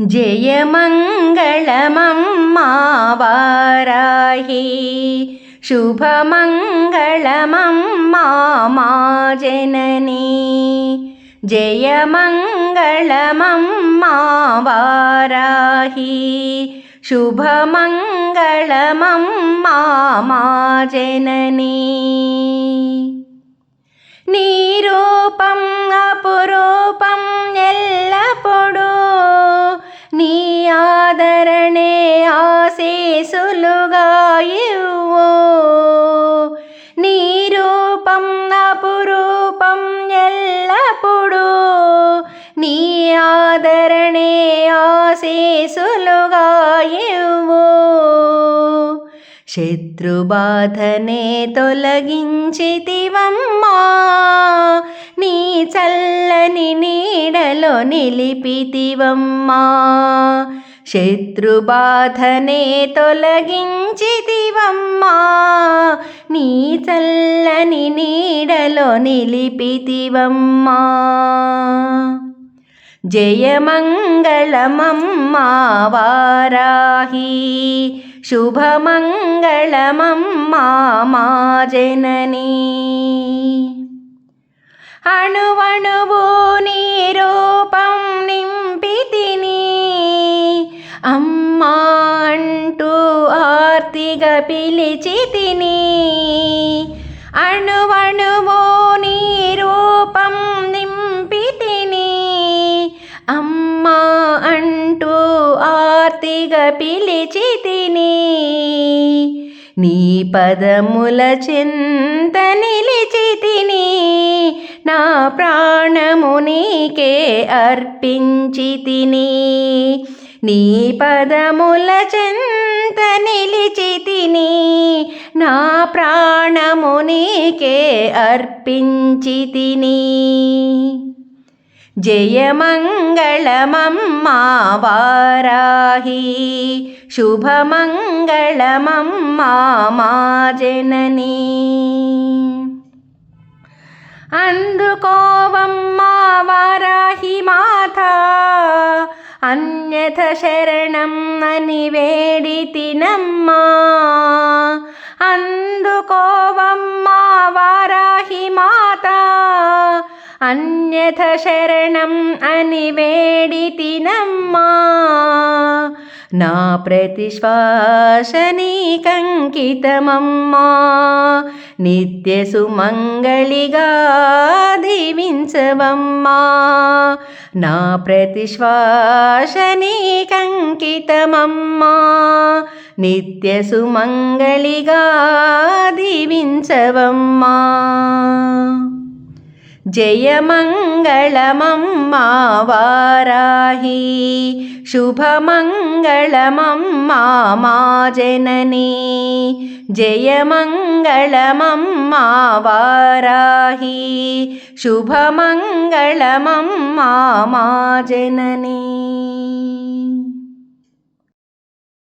जयमङ्गलमम्मावाराहि मावाराहि शुभमङ्गलमं मामाजननि जयमङ्गलमं मा वराहि ఆదరణే ఆశీసులుగా ఇవ్వు నీ రూపం అపురూపం ఎల్లప్పుడూ. నీ ఆదరణే ఆశీసులుగా ఇవ్వు శత్రుబాధనే తొలగించితివమ్మా. నీ చల్లని నీడలో నిలిపితివమ్మా. శత్రుబాధనే తొలగించితివమ్మా. నీ చల్లని నీడలో నిలిపితివమ్మా. జయమంగళమమ్మా వారాహి శుభమంగళమమ్మా మా జననీ. అణువణువు భక్తిగా పిలిచి తిని. నీ రూపం నింపితిని అమ్మ అంటూ ఆర్తిగా పిలిచి తిని. నీ పదముల చింత నిలిచి తిని. నా ప్రాణము నీకే అర్పించి తిని. నీ పదముల చింత నిలిచి తిని నా ప్రాణము నీకే అర్పించి తిని జయమంగళమమ్మా వారాహి శుభమంగళమమ్మా మా జననీ అందుకోవమ్మా అన్యథ శరణం అని వేడి తినమ్మా అందుకోవమ్మా వారాహి మాత. అన్యథ శరణం అని వేడి నా ప్రతిశ్వాస నీకంకితమమ్మా నిత్య సుమంగళిగా దీవించవమ్మా. నా ప్రతిశ్వాస నీకంకితమమ్మా నిత్య సుమంగళిగా దీవించవమ్మా. जयमङ्गलमं मावाराहि शुभमङ्गलमं माजननी जयमङ्गलमं मा वराहि शुभमङ्गळमं मामाजननि